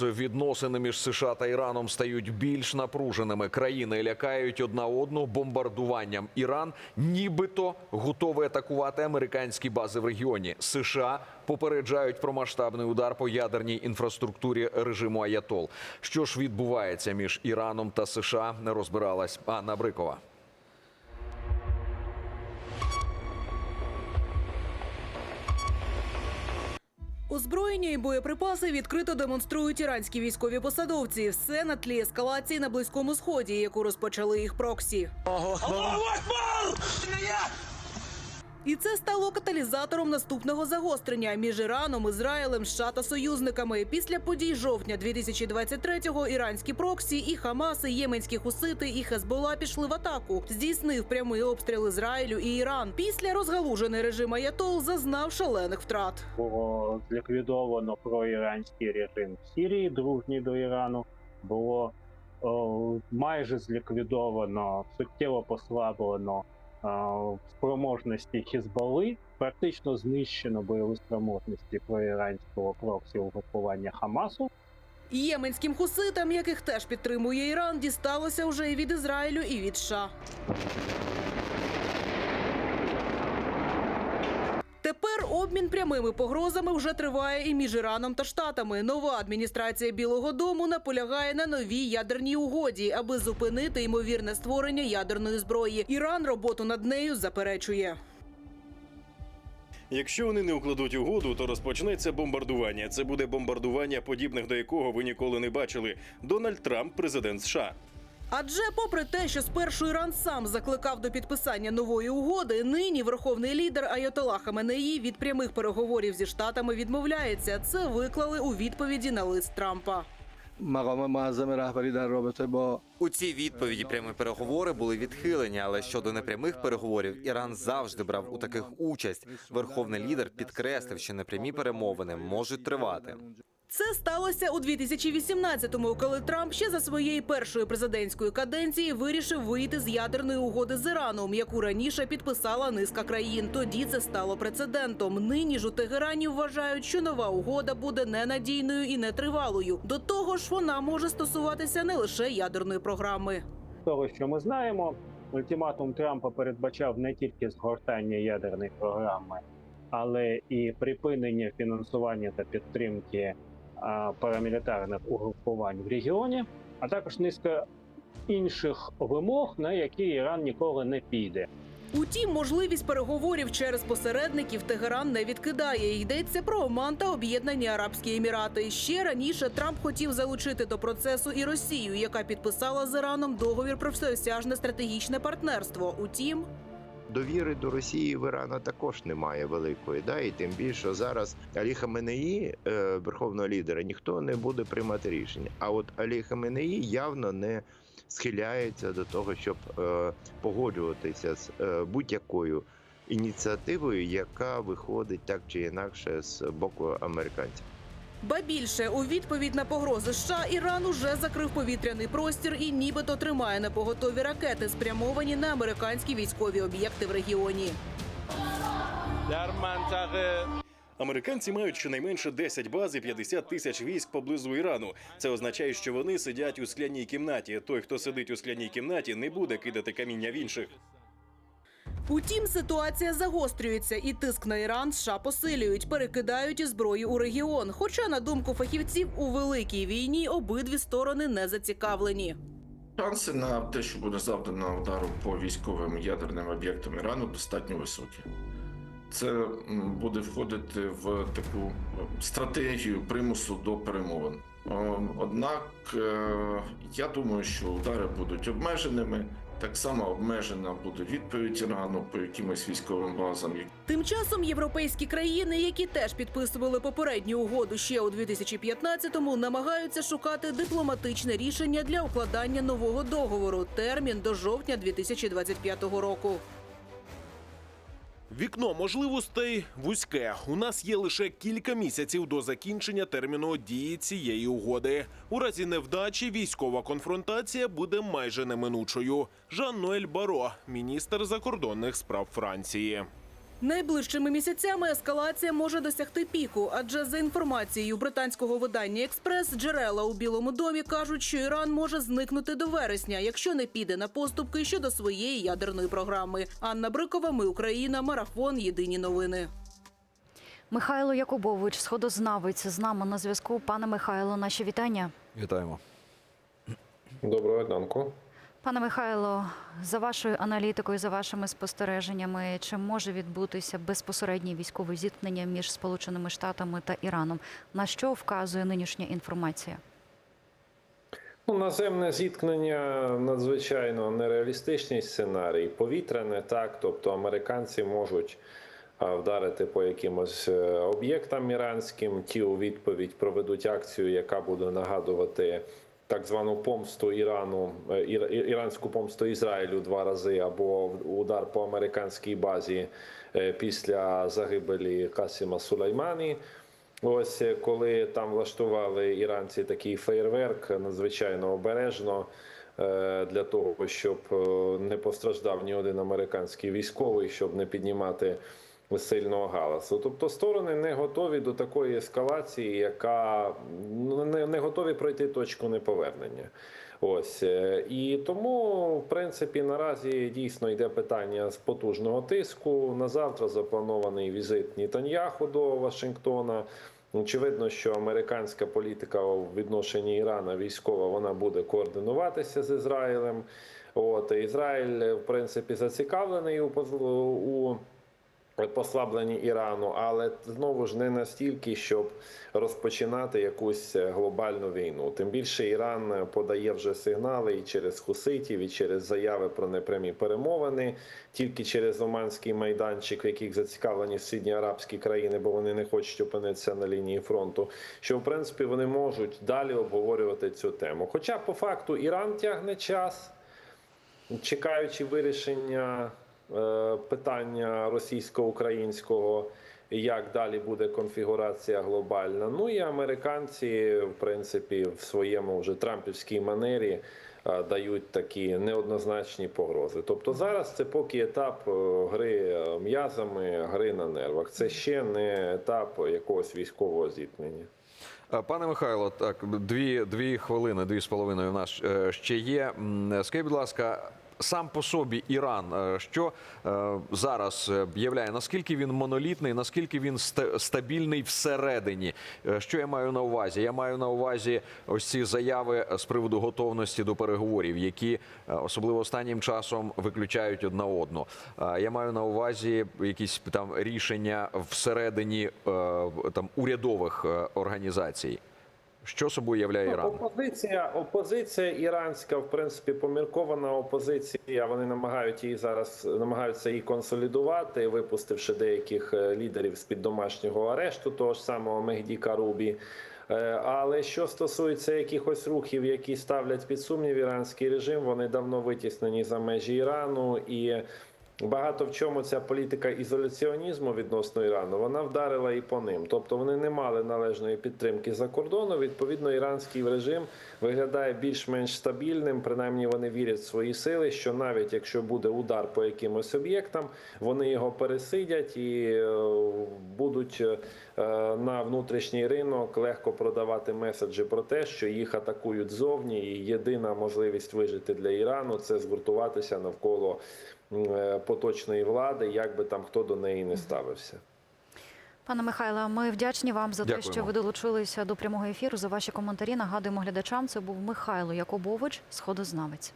Відносини між США та Іраном стають більш напруженими. Країни лякають одна одну бомбардуванням. Іран нібито готовий атакувати американські бази в регіоні. США попереджають про масштабний удар по ядерній інфраструктурі режиму Аятол. Що ж відбувається між Іраном та США, не розбиралась Анна Брикова. Озброєння і боєприпаси відкрито демонструють іранські військові посадовці. Все на тлі ескалації на близькому сході, яку розпочали їх проксі. І це стало каталізатором наступного загострення між Іраном, Ізраїлем, США та союзниками. Після подій жовтня 2023-го іранські проксі і Хамас, і єменські хусити, і Хезбола пішли в атаку. Здійснив прямий обстріл Ізраїлю і Іран. Після розгалужений режим Аятол зазнав шалених втрат. було зліквідовано проіранський режим в Сірії, дружній до Ірану. Було о, майже зліквідовано, суттєво послаблено спроможності Хізбали, практично знищено бойові спроможності проіранського проксі угрупування Хамасу. Єменським хуситам, яких теж підтримує Іран, дісталося вже і від Ізраїлю, і від США. Тепер обмін прямими погрозами вже триває і між Іраном та Штатами. Нова адміністрація Білого Дому наполягає на новій ядерній угоді, аби зупинити ймовірне створення ядерної зброї. Іран роботу над нею заперечує. Якщо вони не укладуть угоду, то розпочнеться бомбардування. Це буде бомбардування, подібних до якого ви ніколи не бачили. Дональд Трамп, президент США. Адже, попри те, що спершу Іран сам закликав до підписання нової угоди, нині верховний лідер Айотола Хаменеї від прямих переговорів зі штатами відмовляється. Це виклали у відповіді на лист Трампа. У цій відповіді прямі переговори були відхилені, але щодо непрямих переговорів Іран завжди брав у таких участь. Верховний лідер підкреслив, що непрямі перемовини можуть тривати. Це сталося у 2018-му, коли Трамп ще за своєї першої президентської каденції вирішив вийти з ядерної угоди з Іраном, яку раніше підписала низка країн. Тоді це стало прецедентом. Нині ж у Тегерані вважають, що нова угода буде ненадійною і нетривалою. До того ж, вона може стосуватися не лише ядерної програми. Того, що ми знаємо, ультиматум Трампа передбачав не тільки згортання ядерної програми, але і припинення фінансування та підтримки парамілітарних угрупувань в регіоні, а також низка інших вимог, на які Іран ніколи не піде. Утім, можливість переговорів через посередників Тегеран не відкидає. Йдеться про Оман та Об'єднані Арабські Емірати. Ще раніше Трамп хотів залучити до процесу і Росію, яка підписала з Іраном договір про всеосяжне стратегічне партнерство. Утім, довіри до Росії в Ірана також немає великої. Да? І тим більше зараз Алі Хаменеї, е, верховного лідера, ніхто не буде приймати рішення. А от Алі Хаменеї явно не схиляється до того, щоб е, погоджуватися з е, будь-якою ініціативою, яка виходить так чи інакше з боку американців. Ба більше у відповідь на погрози США Іран уже закрив повітряний простір і нібито тримає на поготові ракети, спрямовані на американські військові об'єкти в регіоні. Американці мають щонайменше 10 баз і 50 тисяч військ поблизу Ірану. Це означає, що вони сидять у скляній кімнаті. Той, хто сидить у скляній кімнаті, не буде кидати каміння в інших. Утім, ситуація загострюється, і тиск на Іран США посилюють, перекидають зброю у регіон. Хоча, на думку фахівців, у великій війні обидві сторони не зацікавлені. Шанси на те, що буде завдано удару по військовим ядерним об'єктам Ірану, достатньо високі. Це буде входити в таку стратегію примусу до перемовин. Однак е, я думаю, що удари будуть обмеженими. Так само обмежена буде відповідь Ірану по якимось військовим базам, Тим часом європейські країни, які теж підписували попередню угоду ще у 2015-му, намагаються шукати дипломатичне рішення для укладання нового договору. Термін до жовтня 2025 року. Вікно можливостей вузьке. У нас є лише кілька місяців до закінчення терміну дії цієї угоди. У разі невдачі військова конфронтація буде майже неминучою. Жан-Ноель Баро, міністр закордонних справ Франції. Найближчими місяцями ескалація може досягти піку, адже за інформацією британського видання Експрес джерела у Білому домі кажуть, що Іран може зникнути до вересня, якщо не піде на поступки щодо своєї ядерної програми. Анна Брикова, ми Україна, марафон. Єдині новини. Михайло Якубович, сходознавець, з нами на зв'язку. Пане Михайло, наші вітання. Вітаємо. Доброго ранку. Пане Михайло, за вашою аналітикою, за вашими спостереженнями, чи може відбутися безпосереднє військове зіткнення між Сполученими Штатами та Іраном? На що вказує нинішня інформація? Ну, наземне зіткнення надзвичайно нереалістичний сценарій. Повітряне так, тобто американці можуть вдарити по якимось е, об'єктам іранським. Ті у відповідь проведуть акцію, яка буде нагадувати так звану помсту Ірану, е, іра- іранську помсту Ізраїлю два рази, або удар по американській базі е, після загибелі Касіма Сулеймані. Ось е, коли там влаштували іранці такий феєрверк, надзвичайно обережно для того, щоб не постраждав ні один американський військовий, щоб не піднімати сильного галасу. Тобто сторони не готові до такої ескалації, яка ну, не, не готові пройти точку неповернення. Ось е, і тому, в принципі, наразі дійсно йде питання з потужного тиску. На завтра запланований візит Нітаньяху до Вашингтона. Очевидно, що американська політика у відношенні Ірана військова вона буде координуватися з Ізраїлем. От Ізраїль, в принципі, зацікавлений у у послабленні Ірану, але знову ж не настільки, щоб розпочинати якусь глобальну війну. Тим більше Іран подає вже сигнали і через хуситів, і через заяви про непрямі перемовини, тільки через Оманський майданчик, в яких зацікавлені східні арабські країни, бо вони не хочуть опинитися на лінії фронту. Що в принципі вони можуть далі обговорювати цю тему. Хоча по факту Іран тягне час чекаючи вирішення е, питання російсько-українського, як далі буде конфігурація глобальна. Ну і американці, в принципі, в своєму вже трампівській манері е, дають такі неоднозначні погрози. Тобто зараз це поки етап е, гри е, м'язами, гри на нервах. Це ще не етап якогось військового зіткнення. Е, Пане Михайло, так дві, дві хвилини, дві з половиною в нас е, ще є. Скажіть, будь ласка, сам по собі Іран, е, що е, зараз е, являє, наскільки він монолітний, наскільки він ста- стабільний всередині? Що я маю на увазі? Я маю на увазі ось ці заяви з приводу готовності до переговорів, які особливо останнім часом виключають одна одну. Я маю на увазі якісь там рішення всередині там урядових організацій. Що собою являє Ну, Іран? Опозиція, опозиція іранська, в принципі, поміркована опозиція. Вони намагають її зараз намагаються її консолідувати, випустивши деяких е, лідерів з під домашнього арешту, того ж самого Мехді Карубі. Е, Але що стосується якихось рухів, які ставлять під сумнів іранський режим, вони давно витіснені за межі Ірану і. Багато в чому ця політика ізоляціонізму відносно Ірану вона вдарила і по ним. Тобто вони не мали належної підтримки за кордону. Відповідно, іранський режим виглядає більш-менш стабільним. Принаймні вони вірять в свої сили, що навіть якщо буде удар по якимось об'єктам, вони його пересидять і е, будуть е, на внутрішній ринок легко продавати меседжі про те, що їх атакують ззовні, і єдина можливість вижити для Ірану це згуртуватися навколо е, поточної влади, як би там хто до неї не ставився. Пане Михайло, ми вдячні вам за те, що ви долучилися до прямого ефіру. За ваші коментарі нагадуємо глядачам. Це був Михайло Якубович, сходознавець.